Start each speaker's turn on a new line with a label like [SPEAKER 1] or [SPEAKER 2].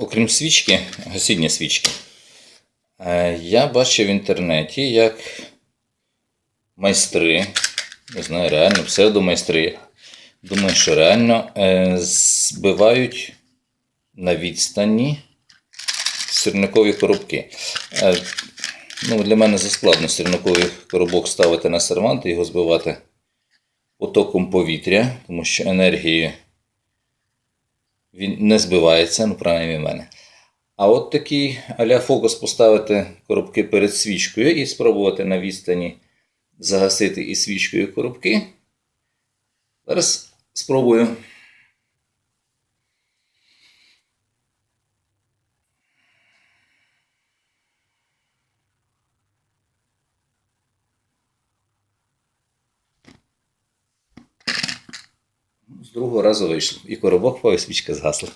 [SPEAKER 1] окрім свічки, гасіння свічки, е, я бачив в інтернеті, як майстри, не знаю, реально, псевдомайстри, думаю, що реально е, збивають на відстані сірникові коробки. Е, Ну, для мене заскладно сірниковий коробок ставити на сервант і його збивати потоком повітря, тому що енергією він не збивається, ну, принаймні в мене. А от такий а-ля фокус поставити коробки перед свічкою і спробувати на відстані загасити і свічкою коробки. Зараз спробую. З другого разу вийшло. І коробок впав, і свічка згасла.